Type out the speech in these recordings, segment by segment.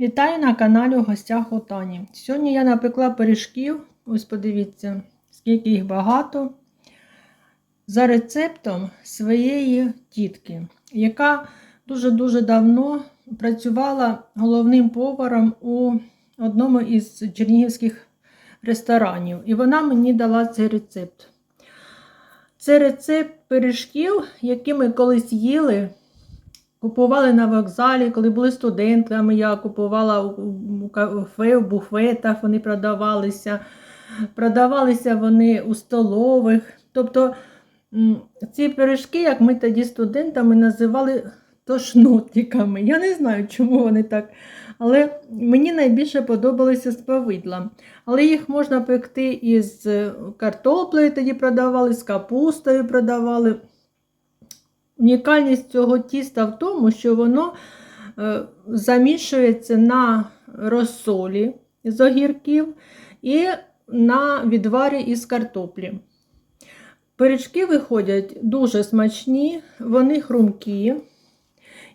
Вітаю на каналі у гостях Тані. Сьогодні я напекла пиріжків. Ось подивіться, скільки їх багато. За рецептом своєї тітки, яка дуже-дуже давно працювала головним поваром у одному із чернігівських ресторанів. І вона мені дала цей рецепт. Це рецепт пиріжків, які ми колись їли. Купували на вокзалі, коли були студентками, я купувала у кафе, в буфетах вони продавалися. Продавалися вони у столових. Тобто ці пиріжки, як ми тоді студентами називали тошнотиками. Я не знаю, чому вони так. Але мені найбільше подобалися з повидлом. Але їх можна пекти із картоплею, тоді продавали, з капустою продавали. Унікальність цього тіста в тому, що воно е, замішується на розсолі з огірків і на відварі із картоплі. Пиріжки виходять дуже смачні, вони хрумкі,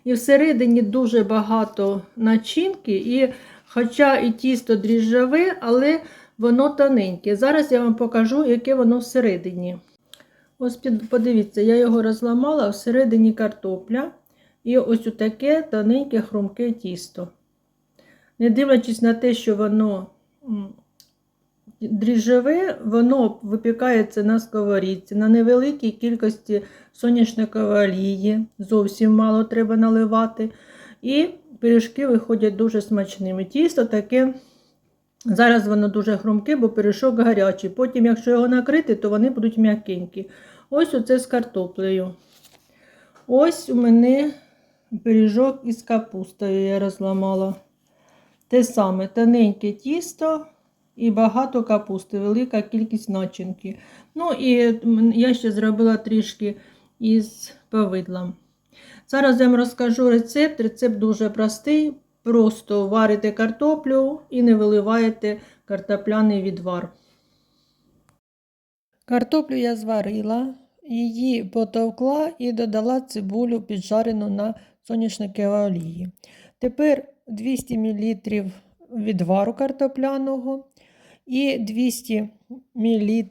і всередині дуже багато начинки, і хоча і тісто дріжджаве, але воно тоненьке. Зараз я вам покажу, яке воно всередині. Ось подивіться, я його розламала всередині картопля і ось таке тоненьке хрумке тісто. Не дивлячись на те, що воно м, воно випікається на сковорідці, на невеликій кількості соняшникової олії, зовсім мало треба наливати. І пиріжки виходять дуже смачними. Тісто таке. Зараз воно дуже хрумке, бо пиріжок гарячий. Потім, якщо його накрити, то вони будуть м'якенькі. Ось оце з картоплею. Ось у мене пиріжок із капустою я розламала. Те саме тоненьке тісто і багато капусти, велика кількість начинки. Ну і я ще зробила трішки із повидлом. Зараз я вам розкажу рецепт. Рецепт дуже простий. Просто варите картоплю і не виливаєте картопляний відвар. Картоплю я зварила, її потовкла і додала цибулю піджарену на соняшниковій олії. Тепер 200 мл відвару картопляного і 200 мл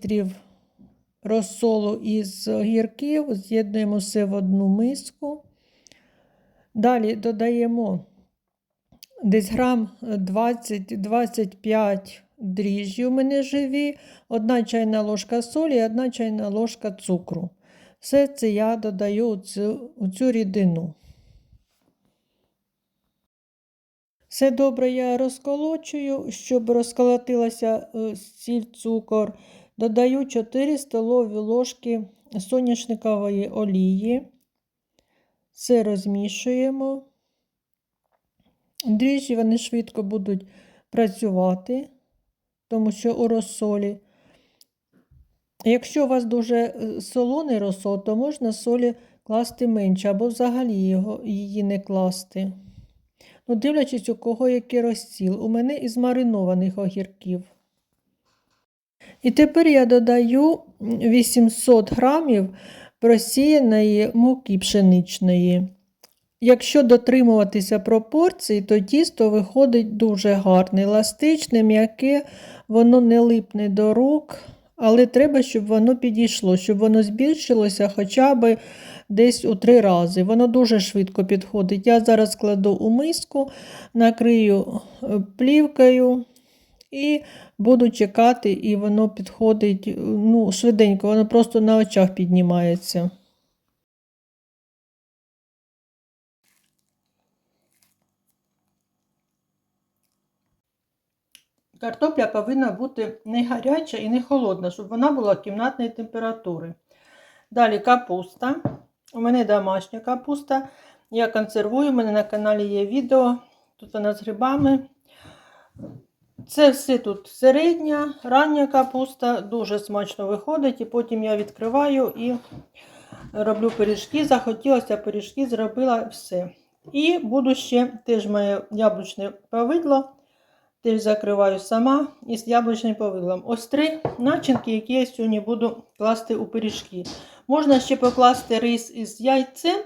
розсолу із огірків, з'єднуємо все в одну миску. Далі додаємо десь грам 20-25 дріжджі у мене живі, одна чайна ложка солі і одна чайна ложка цукру. Все це я додаю у цю, у цю рідину. Все добре я розколочую, щоб розколотилася е, сіль, цукор. Додаю 4 столові ложки соняшникової олії. Все розмішуємо. Дріжджі вони швидко будуть працювати, тому що у розсолі. Якщо у вас дуже е, солоний розсол, то можна солі класти менше або взагалі його, її не класти. Ну, дивлячись, у кого який розсіл. У мене із маринованих огірків. І тепер я додаю 800 грамів просіяної муки пшеничної. Якщо дотримуватися пропорцій, то тісто виходить дуже гарне, еластичне, м'яке, воно не липне до рук, але треба, щоб воно підійшло, щоб воно збільшилося хоча б десь у три рази. Воно дуже швидко підходить. Я зараз кладу у миску, накрию е, плівкою і буду чекати, і воно підходить ну, швиденько, воно просто на очах піднімається. Картопля повинна бути не гаряча і не холодна, щоб вона була кімнатної температури. Далі капуста. У мене домашня капуста. Я консервую, у мене на каналі є відео. Тут вона з грибами. Це все тут середня, рання капуста, дуже смачно виходить. І потім я відкриваю і роблю пиріжки. Захотілося пиріжки, зробила все. І буду ще теж моє яблучне повидло. Теж закриваю сама із яблучним повидлом. Ось три начинки, які я сьогодні буду класти у пиріжки. Можна ще покласти рис із яйцем,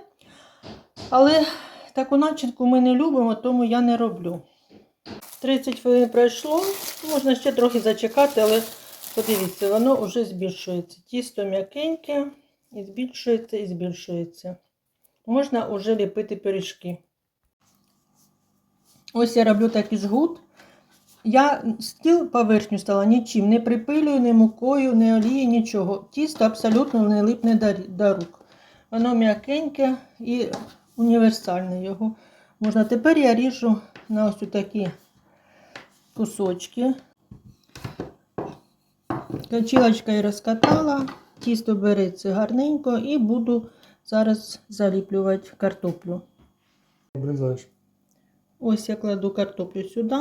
але таку начинку ми не любимо, тому я не роблю. 30 хвилин пройшло. Можна ще трохи зачекати, але подивіться, воно вже збільшується. Тісто м'якеньке і збільшується і збільшується. Можна вже ліпити пиріжки. Ось я роблю такий жгут. Я стіл поверхню стала нічим, не припилюю, ні мукою, ні олією, нічого. Тісто абсолютно не липне до, рук. Воно м'якеньке і універсальне його. Можна тепер я ріжу на ось такі кусочки. Качілочкою розкатала, тісто береться гарненько і буду зараз заліплювати картоплю. Ось я кладу картоплю сюди.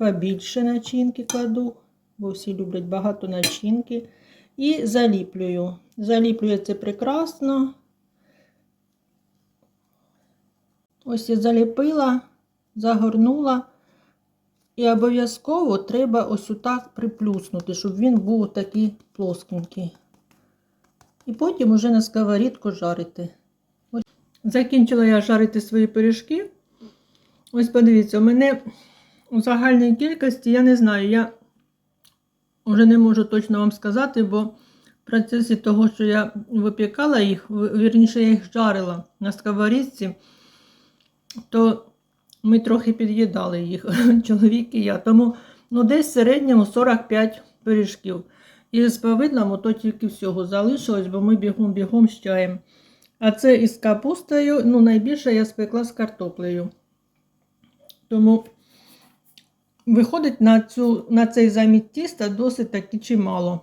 Побільше начинки кладу, бо всі люблять багато начинки. І заліплюю. Це прекрасно. Ось я заліпила, загорнула. І обов'язково треба ось отак приплюснути, щоб він був такий плоскенький. І потім уже на сковорідку жарити. Закінчила я жарити свої пиріжки. Ось подивіться, у мене у загальній кількості, я не знаю, я вже не можу точно вам сказати, бо в процесі того, що я випікала їх, вірніше, я їх жарила на сковорідці, то ми трохи під'їдали їх, чоловік і я. Тому ну, десь в середньому 45 пиріжків. І з повидлом ото тільки всього залишилось, бо ми бігом-бігом з чаєм. А це із капустою, ну, найбільше я спекла з картоплею. Тому виходить на, цю, на цей заміт тіста досить таки чимало.